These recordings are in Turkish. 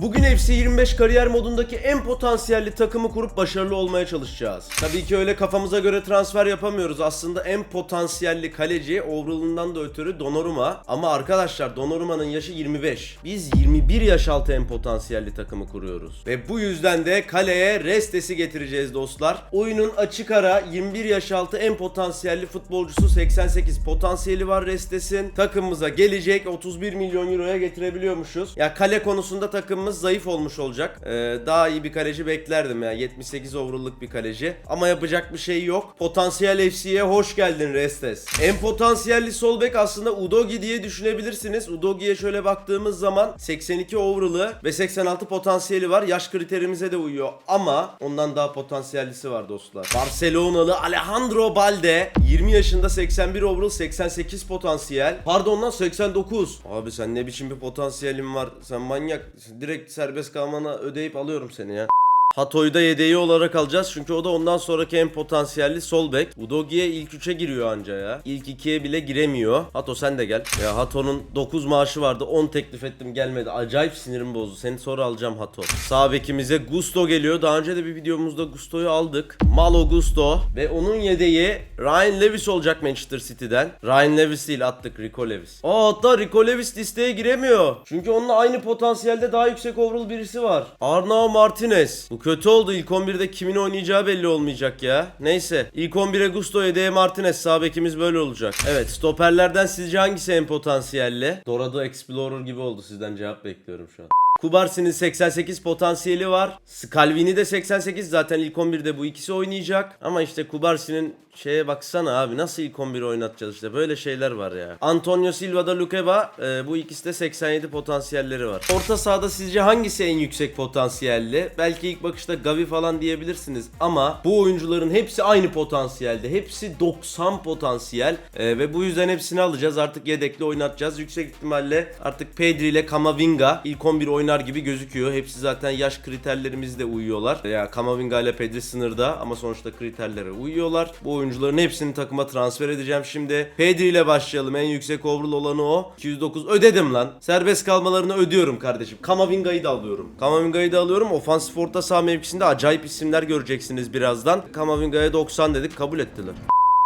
Bugün FC 25 kariyer modundaki en potansiyelli takımı kurup başarılı olmaya çalışacağız. Tabii ki öyle kafamıza göre transfer yapamıyoruz. Aslında en potansiyelli kaleci overall'ından da ötürü Donnarumma. Ama arkadaşlar Donnarumma'nın yaşı 25. Biz 21 yaş altı en potansiyelli takımı kuruyoruz. Ve bu yüzden de kaleye Restes'i getireceğiz dostlar. Oyunun açık ara 21 yaş altı en potansiyelli futbolcusu 88 potansiyeli var Restes'in. Takımımıza gelecek 31 milyon euroya getirebiliyormuşuz. Ya kale konusunda takımımız zayıf olmuş olacak. Ee, daha iyi bir kaleci beklerdim ya. 78 overall'lık bir kaleci. Ama yapacak bir şey yok. Potansiyel FC'ye hoş geldin Restes. En potansiyelli sol bek aslında Udogi diye düşünebilirsiniz. Udogi'ye şöyle baktığımız zaman 82 overall'ı ve 86 potansiyeli var. Yaş kriterimize de uyuyor. Ama ondan daha potansiyellisi var dostlar. Barcelonalı Alejandro Balde 20 yaşında 81 overall 88 potansiyel. Pardon lan 89. Abi sen ne biçim bir potansiyelin var. Sen manyak. Direkt serbest kalmana ödeyip alıyorum seni ya. Hato'yu da yedeği olarak alacağız çünkü o da ondan sonraki en potansiyelli sol bek. Udogi'ye ilk 3'e giriyor anca ya. İlk 2'ye bile giremiyor. Hato sen de gel. Ya Hato'nun 9 maaşı vardı 10 teklif ettim gelmedi. Acayip sinirim bozdu. Seni sonra alacağım Hato. Sağ bekimize Gusto geliyor. Daha önce de bir videomuzda Gusto'yu aldık. Malo Gusto ve onun yedeği Ryan Lewis olacak Manchester City'den. Ryan Lewis değil attık Rico Lewis. Aa hatta Rico Lewis listeye giremiyor. Çünkü onunla aynı potansiyelde daha yüksek overall birisi var. Arnau Martinez. Bu kötü oldu. İlk 11'de kimin oynayacağı belli olmayacak ya. Neyse. İlk 11'e Gusto, yedeğe Martinez. Sağ bekimiz böyle olacak. Evet. Stoperlerden sizce hangisi en potansiyelli? Dorado Explorer gibi oldu. Sizden cevap bekliyorum şu an. Kubarsi'nin 88 potansiyeli var. Scalvini de 88 zaten ilk 11'de bu ikisi oynayacak. Ama işte Kubarsi'nin şeye baksana abi nasıl ilk 11 oynatacağız işte böyle şeyler var ya. Antonio Silva'da Lukeba e, bu ikisi de 87 potansiyelleri var. Orta sahada sizce hangisi en yüksek potansiyelli? Belki ilk bakışta Gavi falan diyebilirsiniz ama bu oyuncuların hepsi aynı potansiyelde. Hepsi 90 potansiyel E, ve bu yüzden hepsini alacağız. Artık yedekli oynatacağız. Yüksek ihtimalle artık Pedri ile Kamavinga ilk 11 oynar gibi gözüküyor. Hepsi zaten yaş kriterlerimizle uyuyorlar. Ya Kamavinga ile Pedri sınırda ama sonuçta kriterlere uyuyorlar. Bu oyuncuların hepsini takıma transfer edeceğim şimdi. Pedri ile başlayalım. En yüksek overall olanı o. 209 ödedim lan. Serbest kalmalarını ödüyorum kardeşim. Kamavinga'yı da alıyorum. Kamavinga'yı da alıyorum. Ofansif orta saha mevkisinde acayip isimler göreceksiniz birazdan. Kamavinga'ya 90 dedik kabul ettiler.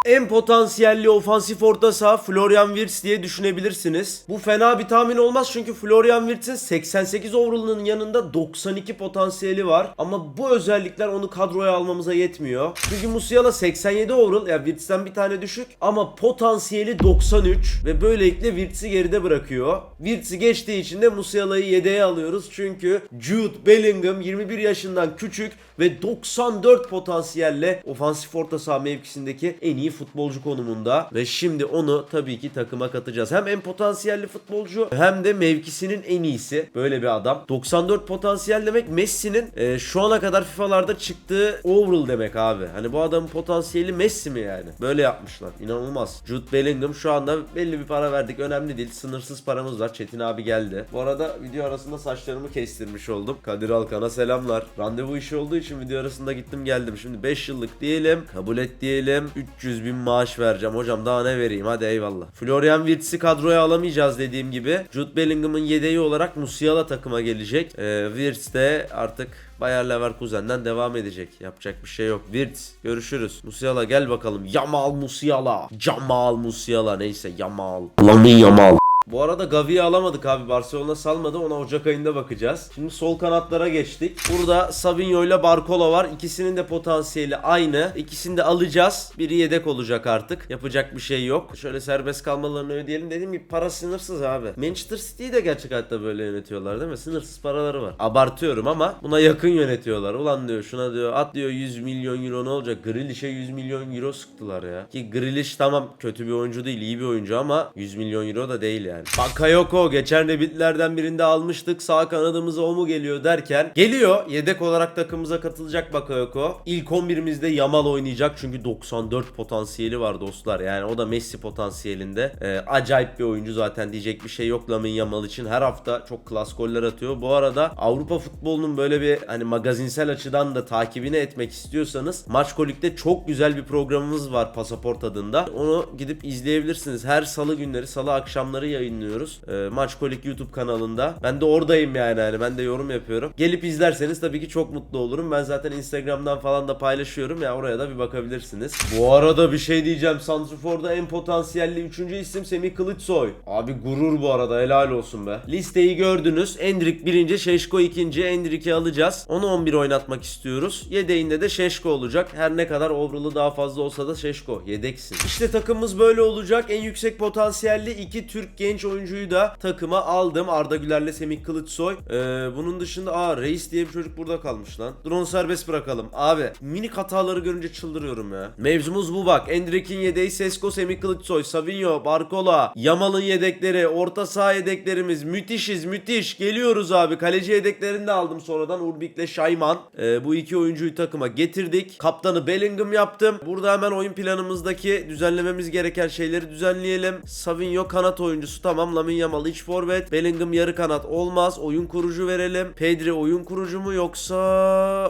En potansiyelli ofansif orta saha Florian Wirtz diye düşünebilirsiniz. Bu fena bir tahmin olmaz çünkü Florian Wirtz'in 88 overall'ının yanında 92 potansiyeli var. Ama bu özellikler onu kadroya almamıza yetmiyor. Çünkü Musiala 87 overall ya Wirtz'ten bir tane düşük ama potansiyeli 93 ve böylelikle Wirtz'i geride bırakıyor. Wirtz'i geçtiği için de Musiala'yı yedeğe alıyoruz çünkü Jude Bellingham 21 yaşından küçük ve 94 potansiyelle ofansif orta saha mevkisindeki en iyi futbolcu konumunda ve şimdi onu tabii ki takıma katacağız. Hem en potansiyelli futbolcu hem de mevkisinin en iyisi. Böyle bir adam. 94 potansiyel demek Messi'nin e, şu ana kadar FIFA'larda çıktığı overall demek abi. Hani bu adamın potansiyeli Messi mi yani? Böyle yapmışlar. İnanılmaz. Jude Bellingham şu anda belli bir para verdik. Önemli değil. Sınırsız paramız var. Çetin abi geldi. Bu arada video arasında saçlarımı kestirmiş oldum. Kadir Alkan'a selamlar. Randevu işi olduğu için video arasında gittim geldim. Şimdi 5 yıllık diyelim. Kabul et diyelim. 300 bin maaş vereceğim. Hocam daha ne vereyim? Hadi eyvallah. Florian Wirtz'i kadroya alamayacağız dediğim gibi. Jude Bellingham'ın yedeği olarak Musiala takıma gelecek. Ee, Wirtz de artık Bayer Leverkusen'den devam edecek. Yapacak bir şey yok. Wirtz görüşürüz. Musiala gel bakalım. Yamal Musiala. Jamal Musiala neyse Yamal. Lamin Yamal. Bu arada Gavi'yi alamadık abi. Barcelona salmadı. Ona Ocak ayında bakacağız. Şimdi sol kanatlara geçtik. Burada Savinho ile Barcola var. İkisinin de potansiyeli aynı. İkisini de alacağız. Biri yedek olacak artık. Yapacak bir şey yok. Şöyle serbest kalmalarını ödeyelim. Dediğim gibi para sınırsız abi. Manchester City'yi de gerçek hayatta böyle yönetiyorlar değil mi? Sınırsız paraları var. Abartıyorum ama buna yakın yönetiyorlar. Ulan diyor şuna diyor at diyor 100 milyon euro ne olacak? Grealish'e 100 milyon euro sıktılar ya. Ki Grealish tamam kötü bir oyuncu değil iyi bir oyuncu ama 100 milyon euro da değil yani. Bakayoko geçen rebitlerden birinde almıştık. Sağ kanadımıza o mu geliyor derken geliyor. Yedek olarak takımımıza katılacak Bakayoko. İlk 11'imizde Yamal oynayacak çünkü 94 potansiyeli var dostlar. Yani o da Messi potansiyelinde. Ee, acayip bir oyuncu zaten diyecek bir şey yok Lamin Yamal için. Her hafta çok klas goller atıyor. Bu arada Avrupa futbolunun böyle bir hani magazinsel açıdan da takibini etmek istiyorsanız Maçkolik'te çok güzel bir programımız var Pasaport adında. Onu gidip izleyebilirsiniz. Her salı günleri, salı akşamları yayın yayınlıyoruz. Ee, Maç Kolik YouTube kanalında. Ben de oradayım yani hani ben de yorum yapıyorum. Gelip izlerseniz tabii ki çok mutlu olurum. Ben zaten Instagram'dan falan da paylaşıyorum ya oraya da bir bakabilirsiniz. Bu arada bir şey diyeceğim. Santrfor'da en potansiyelli 3. isim Semih Kılıçsoy. Abi gurur bu arada helal olsun be. Listeyi gördünüz. Endrik birinci, Şeşko ikinci. Endrik'i alacağız. Onu 11 oynatmak istiyoruz. Yedeğinde de Şeşko olacak. Her ne kadar overall'ı daha fazla olsa da Şeşko. Yedeksin. İşte takımımız böyle olacak. En yüksek potansiyelli iki Türk genç oyuncuyu da takıma aldım. Arda Güler'le Semih Kılıçsoy. Ee, bunun dışında aa Reis diye bir çocuk burada kalmış lan. Dur onu serbest bırakalım. Abi minik hataları görünce çıldırıyorum ya. Mevzumuz bu bak. Endrik'in yedeği Sesko, Semih Kılıçsoy, Savinho, Barcola, Yamal'ın yedekleri, orta saha yedeklerimiz. Müthişiz müthiş. Geliyoruz abi. Kaleci yedeklerini de aldım sonradan. Urbik'le Şayman. Ee, bu iki oyuncuyu takıma getirdik. Kaptanı Bellingham yaptım. Burada hemen oyun planımızdaki düzenlememiz gereken şeyleri düzenleyelim. Savinho kanat oyuncusu tamam. Lamine Yamal iç forvet. Bellingham yarı kanat olmaz. Oyun kurucu verelim. Pedri oyun kurucu mu yoksa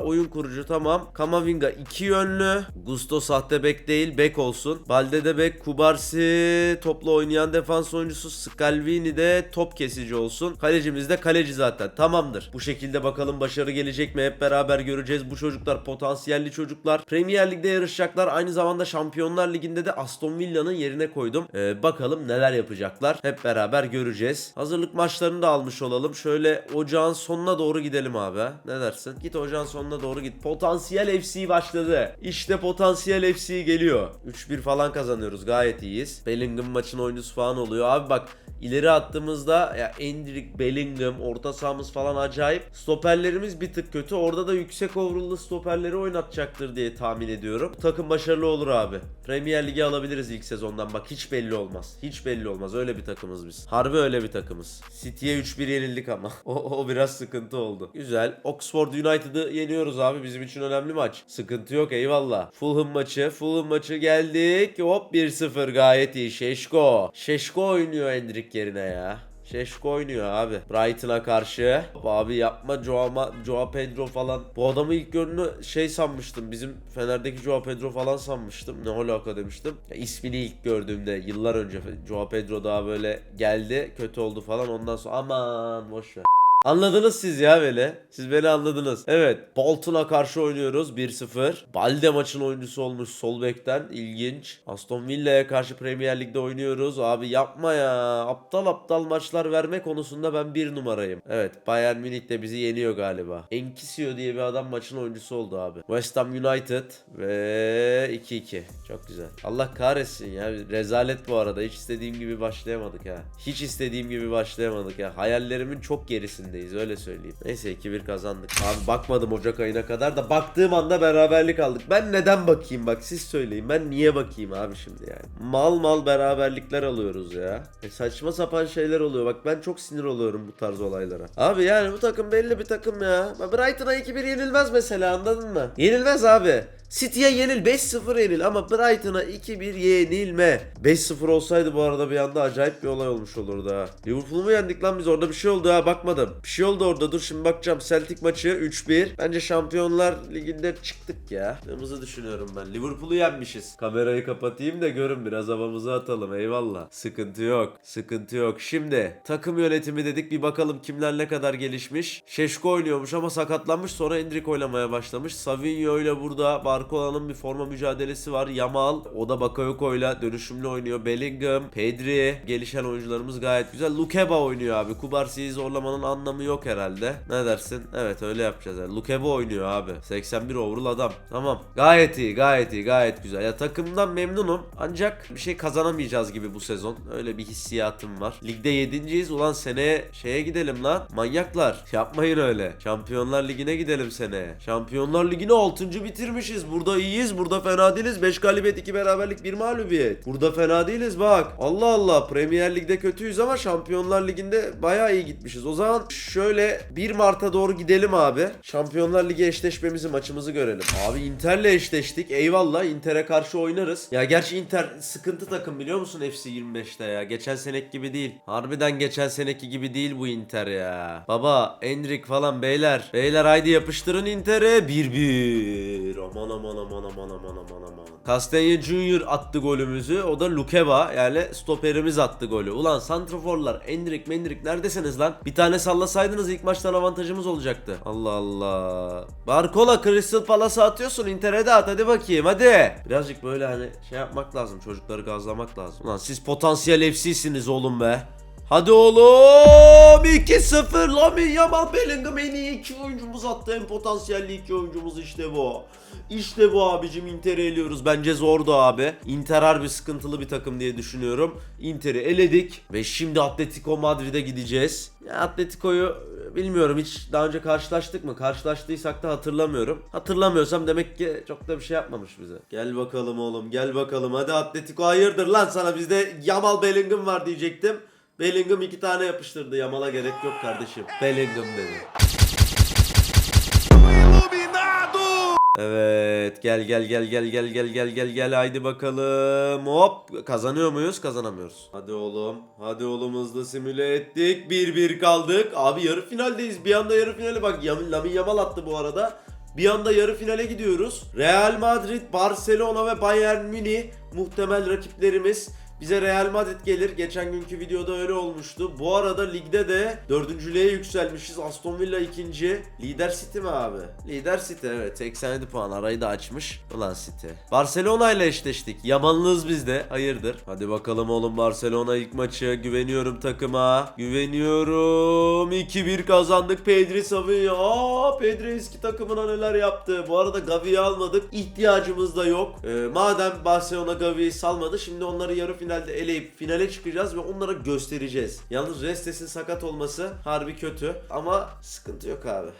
oyun kurucu tamam. Kamavinga iki yönlü. Gusto sahte bek değil bek olsun. Balde de bek. Kubarsi topla oynayan defans oyuncusu. Scalvini de top kesici olsun. Kalecimiz de kaleci zaten. Tamamdır. Bu şekilde bakalım başarı gelecek mi? Hep beraber göreceğiz. Bu çocuklar potansiyelli çocuklar. Premier Lig'de yarışacaklar. Aynı zamanda Şampiyonlar Ligi'nde de Aston Villa'nın yerine koydum. Ee, bakalım neler yapacaklar. Hep beraber göreceğiz. Hazırlık maçlarını da almış olalım. Şöyle ocağın sonuna doğru gidelim abi. Ne dersin? Git ocağın sonuna doğru git. Potansiyel FC başladı. İşte potansiyel FC geliyor. 3-1 falan kazanıyoruz. Gayet iyiyiz. Bellingham maçın oyuncusu falan oluyor. Abi bak ileri attığımızda ya Endrick, Bellingham, orta sahamız falan acayip. Stoperlerimiz bir tık kötü. Orada da yüksek overall'lı stoperleri oynatacaktır diye tahmin ediyorum. Takım başarılı olur abi. Premier Ligi alabiliriz ilk sezondan. Bak hiç belli olmaz. Hiç belli olmaz. Öyle bir takımız biz. Harbi öyle bir takımız. City'ye 3-1 yenildik ama. o, o biraz sıkıntı oldu. Güzel. Oxford United'ı yeniyoruz abi. Bizim için önemli maç. Sıkıntı yok eyvallah. Fulham maçı. Fulham maçı geldik. Hop 1-0 gayet iyi. Şeşko. Şeşko oynuyor Endrick yerine ya. Şeşko oynuyor abi. Brighton'a karşı. Abi yapma Joao, Joao Pedro falan. Bu adamı ilk gördüğümde şey sanmıştım. Bizim Fener'deki Joao Pedro falan sanmıştım. Ne alaka demiştim. Ya, ismini ilk gördüğümde yıllar önce Joao Pedro daha böyle geldi. Kötü oldu falan. Ondan sonra aman boş ver. Anladınız siz ya böyle. Siz beni anladınız. Evet. Bolton'a karşı oynuyoruz 1-0. Balde maçın oyuncusu olmuş sol bekten. İlginç. Aston Villa'ya karşı Premier Lig'de oynuyoruz. Abi yapma ya. Aptal aptal maçlar verme konusunda ben bir numarayım. Evet. Bayern Münih de bizi yeniyor galiba. Enkisio diye bir adam maçın oyuncusu oldu abi. West Ham United ve 2-2. Çok güzel. Allah kahretsin ya. Rezalet bu arada. Hiç istediğim gibi başlayamadık ha. Hiç istediğim gibi başlayamadık ya. Hayallerimin çok gerisindeyiz öyle söyleyeyim. Neyse 2-1 kazandık. Abi bakmadım Ocak ayına kadar da baktığım anda beraberlik aldık. Ben neden bakayım bak siz söyleyin. Ben niye bakayım abi şimdi yani. Mal mal beraberlikler alıyoruz ya. E saçma sapan şeyler oluyor. Bak ben çok sinir oluyorum bu tarz olaylara. Abi yani bu takım belli bir takım ya. Brighton'a 2-1 yenilmez mesela anladın mı? Yenilmez abi. City'ye yenil 5-0 yenil ama Brighton'a 2-1 yenilme. 5-0 olsaydı bu arada bir anda acayip bir olay olmuş olurdu ha. Liverpool'u mu yendik lan biz orada bir şey oldu ha bakmadım. Bir şey oldu orada dur şimdi bakacağım. Celtic maçı 3-1. Bence Şampiyonlar Ligi'nde çıktık ya. Kırmızı düşünüyorum ben. Liverpool'u yenmişiz. Kamerayı kapatayım da görün biraz havamızı atalım eyvallah. Sıkıntı yok. Sıkıntı yok. Şimdi takım yönetimi dedik bir bakalım kimler ne kadar gelişmiş. Şeşko oynuyormuş ama sakatlanmış sonra Endrick oynamaya başlamış. Savinho ile burada Barcola'nın bir forma mücadelesi var. Yamal o da Bakayoko ile dönüşümlü oynuyor. Bellingham, Pedri gelişen oyuncularımız gayet güzel. Lukeba oynuyor abi. Kubarsi'yi zorlamanın anlamı yok herhalde. Ne dersin? Evet öyle yapacağız. Yani. Lukeba oynuyor abi. 81 overall adam. Tamam. Gayet iyi, gayet iyi, gayet güzel. Ya takımdan memnunum. Ancak bir şey kazanamayacağız gibi bu sezon. Öyle bir hissiyatım var. Ligde 7.yiz. Ulan seneye şeye gidelim lan. Manyaklar. Yapmayın öyle. Şampiyonlar Ligi'ne gidelim seneye. Şampiyonlar Ligi'ni 6. bitirmişiz. Burada iyiyiz. Burada fena değiliz. 5 galibiyet, 2 beraberlik, 1 mağlubiyet. Burada fena değiliz bak. Allah Allah. Premier Lig'de kötüyüz ama Şampiyonlar Ligi'nde bayağı iyi gitmişiz. O zaman şöyle 1 Mart'a doğru gidelim abi. Şampiyonlar Ligi eşleşmemizi, maçımızı görelim. Abi Inter'le eşleştik. Eyvallah. Inter'e karşı oynarız. Ya gerçi Inter sıkıntı takım biliyor musun FC 25'te ya. Geçen seneki gibi değil. Harbiden geçen seneki gibi değil bu Inter ya. Baba, Endrick falan beyler. Beyler haydi yapıştırın Inter'e. 1-1. Aman aman aman aman aman aman aman. Castanya Junior attı golümüzü. O da Lukeba yani stoperimiz attı golü. Ulan santraforlar Endrik Mendrik neredesiniz lan? Bir tane sallasaydınız ilk maçtan avantajımız olacaktı. Allah Allah. Barcola Crystal Palace'a atıyorsun. Inter'e de at hadi bakayım hadi. Birazcık böyle hani şey yapmak lazım. Çocukları gazlamak lazım. Ulan siz potansiyel FC'siniz oğlum be. Hadi oğlum 2-0 Lamin Yamal Bellingham en iyi iki oyuncumuz attı en potansiyelli iki oyuncumuz işte bu. İşte bu abicim Inter'i eliyoruz bence zordu abi. Inter harbi sıkıntılı bir takım diye düşünüyorum. Inter'i eledik ve şimdi Atletico Madrid'e gideceğiz. Ya Atletico'yu bilmiyorum hiç daha önce karşılaştık mı? Karşılaştıysak da hatırlamıyorum. Hatırlamıyorsam demek ki çok da bir şey yapmamış bize. Gel bakalım oğlum gel bakalım hadi Atletico hayırdır lan sana bizde Yamal Bellingham var diyecektim. Bellingham iki tane yapıştırdı. Yamal'a gerek yok kardeşim. Bellingham dedi. Evet gel gel gel gel gel gel gel gel gel. Haydi bakalım. Hop kazanıyor muyuz kazanamıyoruz? Hadi oğlum hadi oğlum hızlı simüle ettik. 1-1 kaldık. Abi yarı finaldeyiz. Bir anda yarı finale bak Lamin Yamal attı bu arada. Bir anda yarı finale gidiyoruz. Real Madrid, Barcelona ve Bayern Münih. Muhtemel rakiplerimiz bize Real Madrid gelir. Geçen günkü videoda öyle olmuştu. Bu arada ligde de dördüncülüğe yükselmişiz. Aston Villa ikinci. Lider City mi abi? Lider City evet. 87 puan arayı da açmış. Ulan City. Barcelona ile eşleştik. Yamanlığız bizde. Hayırdır? Hadi bakalım oğlum Barcelona ilk maçı. Güveniyorum takıma. Güveniyorum. 2-1 kazandık. Pedri Savinho. Aa Pedri eski takımına neler yaptı. Bu arada Gavi'yi almadık. İhtiyacımız da yok. Ee, madem Barcelona Gavi'yi salmadı. Şimdi onları yarı finalde eleyip finale çıkacağız ve onlara göstereceğiz. Yalnız Restes'in sakat olması harbi kötü ama sıkıntı yok abi.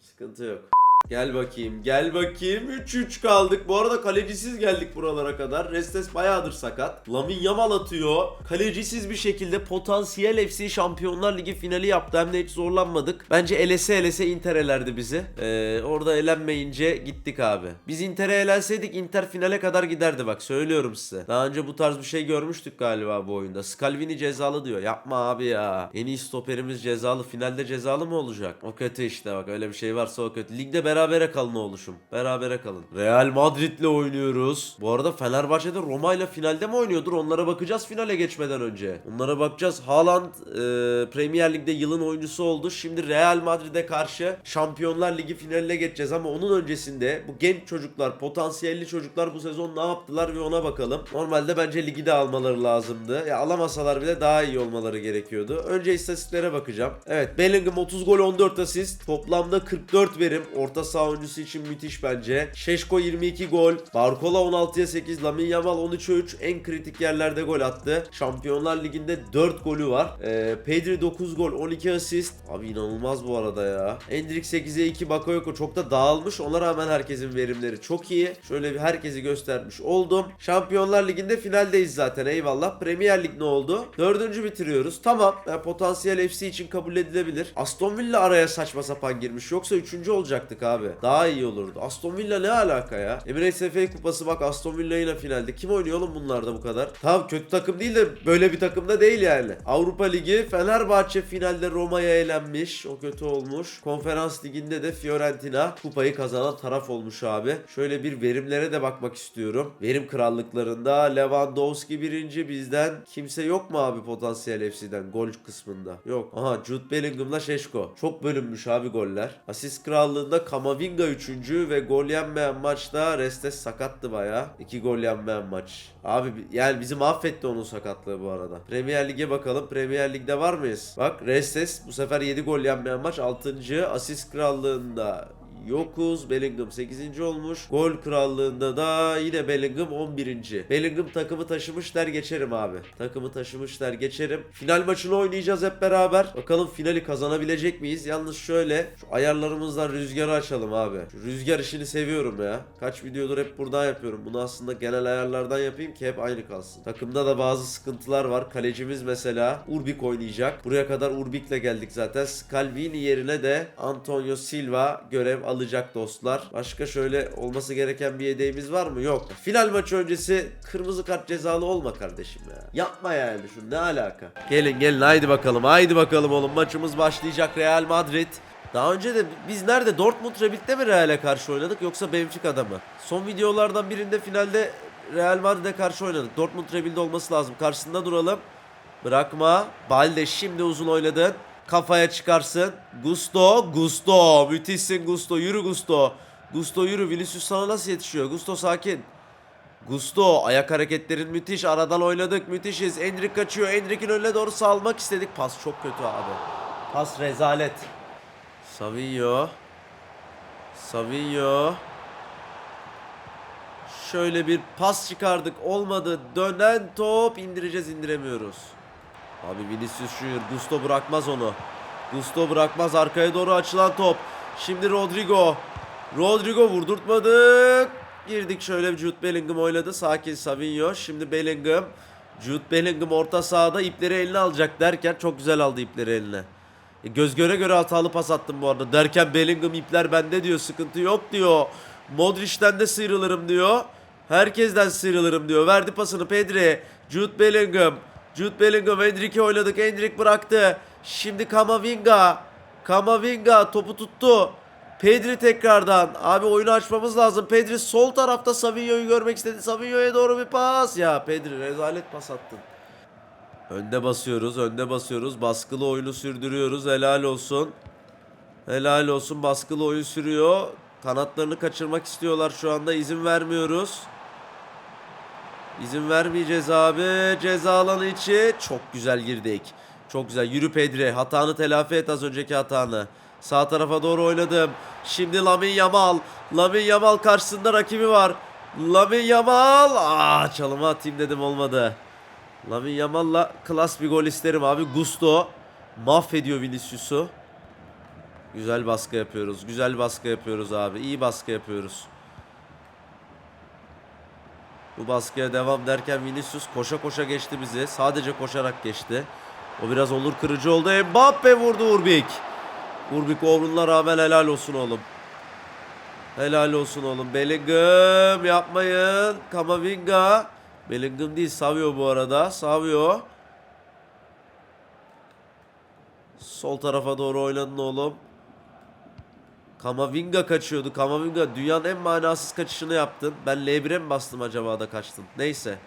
Sıkıntı yok. Gel bakayım, gel bakayım. 3-3 kaldık. Bu arada kalecisiz geldik buralara kadar. Restes bayağıdır sakat. Lamin Yamal atıyor. Kalecisiz bir şekilde potansiyel FC Şampiyonlar Ligi finali yaptı. Hem de hiç zorlanmadık. Bence elese elese Inter elerdi bizi. Ee, orada elenmeyince gittik abi. Biz Inter'e elenseydik Inter finale kadar giderdi bak söylüyorum size. Daha önce bu tarz bir şey görmüştük galiba bu oyunda. Scalvini cezalı diyor. Yapma abi ya. En iyi stoperimiz cezalı. Finalde cezalı mı olacak? O kötü işte bak öyle bir şey varsa o kötü. Ligde berabere kalın oluşum. Berabere kalın. Real Madrid'le oynuyoruz. Bu arada Fenerbahçe'de Roma ile finalde mi oynuyordur? Onlara bakacağız finale geçmeden önce. Onlara bakacağız. Haaland e, Premier Lig'de yılın oyuncusu oldu. Şimdi Real Madrid'e karşı Şampiyonlar Ligi finaline geçeceğiz ama onun öncesinde bu genç çocuklar, potansiyelli çocuklar bu sezon ne yaptılar ve ona bakalım. Normalde bence ligi de almaları lazımdı. Ya alamasalar bile daha iyi olmaları gerekiyordu. Önce istatistiklere bakacağım. Evet Bellingham 30 gol 14 asist. Toplamda 44 verim. Orta saha oyuncusu için müthiş bence. Şeşko 22 gol. Barcola 16'ya 8. Lamin Yamal 13'e 3. En kritik yerlerde gol attı. Şampiyonlar Ligi'nde 4 golü var. Ee, Pedri 9 gol 12 asist. Abi inanılmaz bu arada ya. Endrik 8'e 2 Bakayoko çok da dağılmış. Ona rağmen herkesin verimleri çok iyi. Şöyle bir herkesi göstermiş oldum. Şampiyonlar Ligi'nde finaldeyiz zaten eyvallah. Premier Lig ne oldu? Dördüncü bitiriyoruz. Tamam. Yani potansiyel FC için kabul edilebilir. Aston Villa araya saçma sapan girmiş. Yoksa üçüncü olacaktık abi. Daha iyi olurdu. Aston Villa ne alaka ya? Emirates FA Kupası bak Aston Villa yine finalde. Kim oynuyor oğlum bunlarda bu kadar? Tamam kötü takım değil de böyle bir takım da değil yani. Avrupa Ligi Fenerbahçe finalde Roma'ya elenmiş. O kötü olmuş. Konferans Ligi'nde de Fiorentina kupayı kazanan taraf olmuş abi. Şöyle bir verimlere de bakmak istiyorum. Verim krallıklarında Lewandowski birinci bizden. Kimse yok mu abi potansiyel FC'den gol kısmında? Yok. Aha Jude Bellingham'la Şeşko. Çok bölünmüş abi goller. Asist krallığında Kamavinga üçüncü ve gol yenmeyen maçta Restes sakattı baya. İki gol yenmeyen maç. Abi bi- yani bizi mahvetti onun sakatlığı bu arada. Premier Lig'e bakalım. Premier Lig'de var mıyız? Bak Restes bu sefer 7 gol yenmeyen maç. 6. asist krallığında Yokuz. Bellingham 8. olmuş. Gol krallığında da yine Bellingham 11. Bellingham takımı taşımışlar geçerim abi. Takımı taşımışlar geçerim. Final maçını oynayacağız hep beraber. Bakalım finali kazanabilecek miyiz? Yalnız şöyle şu ayarlarımızdan rüzgarı açalım abi. Şu rüzgar işini seviyorum ya. Kaç videodur hep buradan yapıyorum. Bunu aslında genel ayarlardan yapayım ki hep aynı kalsın. Takımda da bazı sıkıntılar var. Kalecimiz mesela Urbik oynayacak. Buraya kadar Urbik'le geldik zaten. Scalvini yerine de Antonio Silva görev alacak dostlar. Başka şöyle olması gereken bir yedeğimiz var mı? Yok. Final maçı öncesi kırmızı kart cezalı olma kardeşim ya. Yapma yani şu ne alaka? Gelin gelin haydi bakalım haydi bakalım oğlum maçımız başlayacak Real Madrid. Daha önce de biz nerede Dortmund Rebit'te mi Real'e karşı oynadık yoksa Benfica'da mı? Son videolardan birinde finalde Real Madrid'e karşı oynadık. Dortmund Rebit'te olması lazım. Karşısında duralım. Bırakma. Balde şimdi uzun oynadın. Kafaya çıkarsın. Gusto, Gusto. Müthişsin Gusto. Yürü Gusto. Gusto yürü. Vinicius sana nasıl yetişiyor? Gusto sakin. Gusto ayak hareketlerin müthiş. Aradan oynadık. Müthişiz. Endrik kaçıyor. Endrik'in önüne doğru salmak istedik. Pas çok kötü abi. Pas rezalet. Savinho. Savinho. Şöyle bir pas çıkardık. Olmadı. Dönen top indireceğiz indiremiyoruz. Abi Vinicius Junior. Gusto bırakmaz onu. Gusto bırakmaz. Arkaya doğru açılan top. Şimdi Rodrigo. Rodrigo vurdurtmadık. Girdik şöyle Jude Bellingham oynadı. Sakin Savinho. Şimdi Bellingham. Jude Bellingham orta sahada ipleri eline alacak derken çok güzel aldı ipleri eline. E, göz göre göre hatalı pas attım bu arada. Derken Bellingham ipler bende diyor. Sıkıntı yok diyor. Modric'ten de sıyrılırım diyor. Herkesten sıyrılırım diyor. Verdi pasını Pedri. Jude Bellingham. Jude Bellingham Endrick'i oynadık. Endrick bıraktı. Şimdi Kamavinga. Kamavinga topu tuttu. Pedri tekrardan. Abi oyunu açmamız lazım. Pedri sol tarafta Savinho'yu görmek istedi. Savinho'ya doğru bir pas. Ya Pedri rezalet pas attın. Önde basıyoruz, önde basıyoruz. Baskılı oyunu sürdürüyoruz. Helal olsun. Helal olsun. Baskılı oyun sürüyor. Kanatlarını kaçırmak istiyorlar şu anda. İzin vermiyoruz. İzin vermeyeceğiz abi. Ceza alanı içi. Çok güzel girdik. Çok güzel. Yürü Pedri. Hatanı telafi et az önceki hatanı. Sağ tarafa doğru oynadım. Şimdi Lamin Yamal. Lamin Yamal karşısında rakibi var. Lamin Yamal. Aa, çalıma atayım dedim olmadı. Lamin Yamal'la klas bir gol isterim abi. Gusto mahvediyor Vinicius'u. Güzel baskı yapıyoruz. Güzel baskı yapıyoruz abi. İyi baskı yapıyoruz. Bu baskıya devam derken Vinicius koşa koşa geçti bizi. Sadece koşarak geçti. O biraz onur kırıcı oldu. Mbappe vurdu Urbik. Urbik Ovrun'la rağmen helal olsun oğlum. Helal olsun oğlum. Bellingham yapmayın. Kamavinga. Bellingham değil Savio bu arada. Savio. Sol tarafa doğru oynadın oğlum. Kamavinga kaçıyordu. Kamavinga dünyanın en manasız kaçışını yaptın. Ben L1'e mi bastım acaba da kaçtın? Neyse.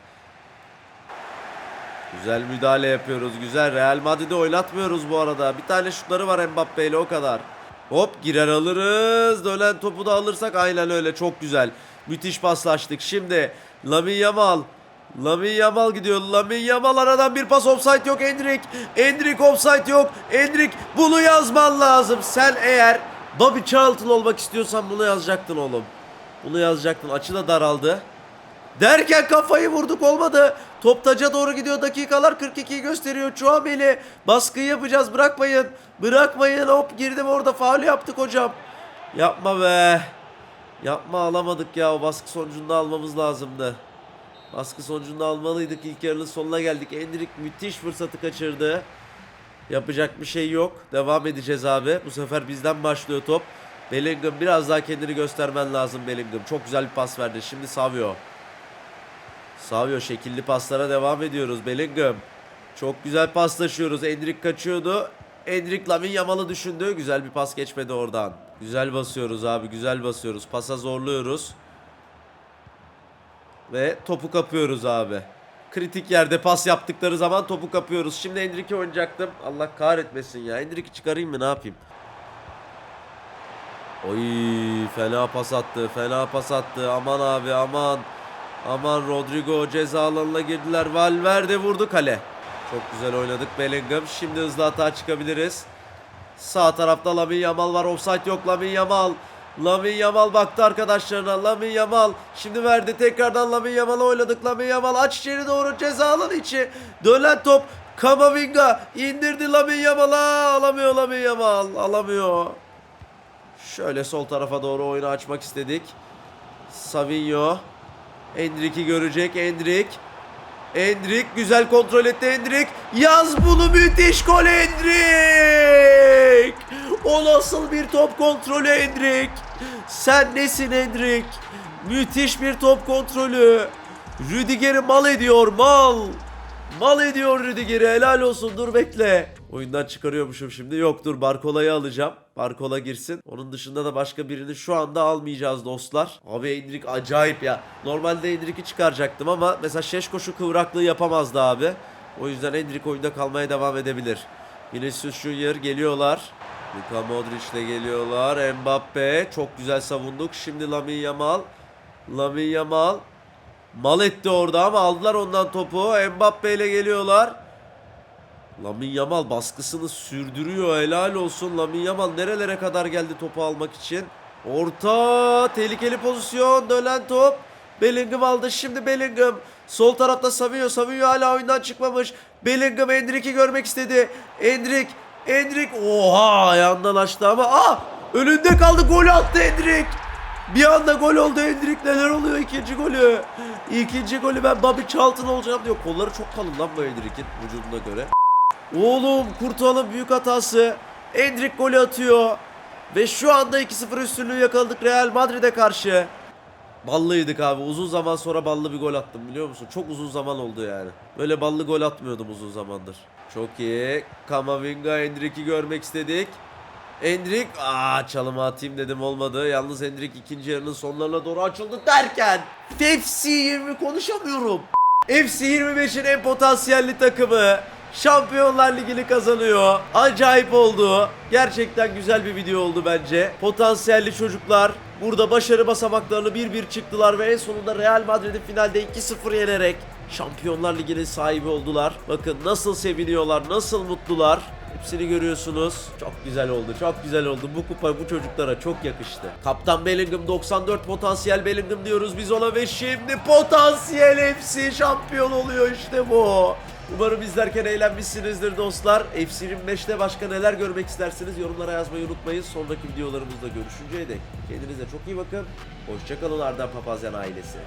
Güzel müdahale yapıyoruz. Güzel. Real Madrid'i oynatmıyoruz bu arada. Bir tane şutları var Mbappe ile o kadar. Hop girer alırız. Dönen topu da alırsak aynen öyle. Çok güzel. Müthiş paslaştık. Şimdi Lamin Yamal. Lamin Yamal gidiyor. Lamin Yamal aradan bir pas offside yok Endrik. Endrik offside yok. Endrik bunu yazman lazım. Sen eğer Bobby Charlton olmak istiyorsan bunu yazacaktın oğlum. Bunu yazacaktın. Açı da daraldı. Derken kafayı vurduk olmadı. Top taca doğru gidiyor. Dakikalar 42'yi gösteriyor. Çuameli baskıyı yapacağız. Bırakmayın. Bırakmayın. Hop girdim orada faul yaptık hocam. Yapma be. Yapma alamadık ya. O baskı sonucunda almamız lazımdı. Baskı sonucunda almalıydık. İlk yarının sonuna geldik. Endrik müthiş fırsatı kaçırdı. Yapacak bir şey yok. Devam edeceğiz abi. Bu sefer bizden başlıyor top. Bellingham biraz daha kendini göstermen lazım Bellingham. Çok güzel bir pas verdi. Şimdi Savio. Savio şekilli paslara devam ediyoruz. Bellingham. Çok güzel paslaşıyoruz. Endrik kaçıyordu. Endrik Lamin Yamal'ı düşündü. Güzel bir pas geçmedi oradan. Güzel basıyoruz abi. Güzel basıyoruz. Pasa zorluyoruz. Ve topu kapıyoruz abi. Kritik yerde pas yaptıkları zaman topu kapıyoruz. Şimdi Endrik'i oynayacaktım. Allah kahretmesin ya. Endrik'i çıkarayım mı ne yapayım? Oy fena pas attı. Fena pas attı. Aman abi aman. Aman Rodrigo ceza alanına girdiler. Valverde vurdu kale. Çok güzel oynadık Bellingham. Şimdi hızlı hata çıkabiliriz. Sağ tarafta Lamin Yamal var. Offside yok Lamin Yamal. Lamin Yamal baktı arkadaşlarına. Lamin Yamal şimdi verdi. Tekrardan Lamin Yamal'a oynadık. Lamin Yamal aç içeri doğru ceza alanı içi. Dönen top. Kamavinga indirdi Lamin Yamal'a. Alamıyor Lamin Yamal. Alamıyor. Şöyle sol tarafa doğru oyunu açmak istedik. Savinho. Endrik'i görecek. Endrik. Endrik güzel kontrol etti Endrik. Yaz bunu müthiş gol Endrik. O nasıl bir top kontrolü Endrik? Sen nesin Endrik? Müthiş bir top kontrolü. Rüdiger'i mal ediyor mal. Mal ediyor Rüdiger'i helal olsun dur bekle. Oyundan çıkarıyormuşum şimdi. Yok dur Barkola'yı alacağım. Barkola girsin. Onun dışında da başka birini şu anda almayacağız dostlar. Abi Endrik acayip ya. Normalde Endrik'i çıkaracaktım ama mesela Şeşko şu kıvraklığı yapamazdı abi. O yüzden Endrik oyunda kalmaya devam edebilir. Vinicius Junior geliyorlar. Luka Modric ile geliyorlar. Mbappe çok güzel savunduk. Şimdi Lamine Yamal. Lamine Yamal. Mal etti orada ama aldılar ondan topu. Mbappe ile geliyorlar. Lamin Yamal baskısını sürdürüyor. Helal olsun. Lamin Yamal nerelere kadar geldi topu almak için. Orta tehlikeli pozisyon. Dönen top. Bellingham aldı. Şimdi Bellingham. Sol tarafta Savinho. Savinho hala oyundan çıkmamış. Bellingham Endrick'i görmek istedi. Endrick. Endrick. Oha ayağından açtı ama. Ah! Önünde kaldı. Gol attı Endrick. Bir anda gol oldu Endrick. Neler oluyor ikinci golü? İkinci golü ben Bobby Charlton olacağım diyor. Kolları çok kalın lan bu Endrick'in vücuduna göre. Oğlum Kurtuğal'ın büyük hatası. Endrick golü atıyor. Ve şu anda 2-0 üstünlüğü yakaladık Real Madrid'e karşı. Ballıydık abi. Uzun zaman sonra ballı bir gol attım biliyor musun? Çok uzun zaman oldu yani. Böyle ballı gol atmıyordum uzun zamandır. Çok iyi. Kamavinga Endrick'i görmek istedik. Endrick aa çalıma atayım dedim olmadı. Yalnız Endrick ikinci yarının sonlarına doğru açıldı derken FC 20 konuşamıyorum. FC 25'in en potansiyelli takımı Şampiyonlar Ligi'ni kazanıyor. Acayip oldu. Gerçekten güzel bir video oldu bence. Potansiyelli çocuklar burada başarı basamaklarını bir bir çıktılar ve en sonunda Real Madrid'i finalde 2-0 yenerek Şampiyonlar Ligi'nin sahibi oldular. Bakın nasıl seviniyorlar, nasıl mutlular. Hepsini görüyorsunuz. Çok güzel oldu. Çok güzel oldu. Bu kupa bu çocuklara çok yakıştı. Kaptan Bellingham 94 potansiyel Bellingham diyoruz biz ona ve şimdi potansiyel hepsi şampiyon oluyor işte bu. Umarım izlerken eğlenmişsinizdir dostlar. FC 25'te başka neler görmek istersiniz yorumlara yazmayı unutmayın. Sonraki videolarımızda görüşünceye dek kendinize çok iyi bakın. Hoşçakalın Arda Papazyan ailesi.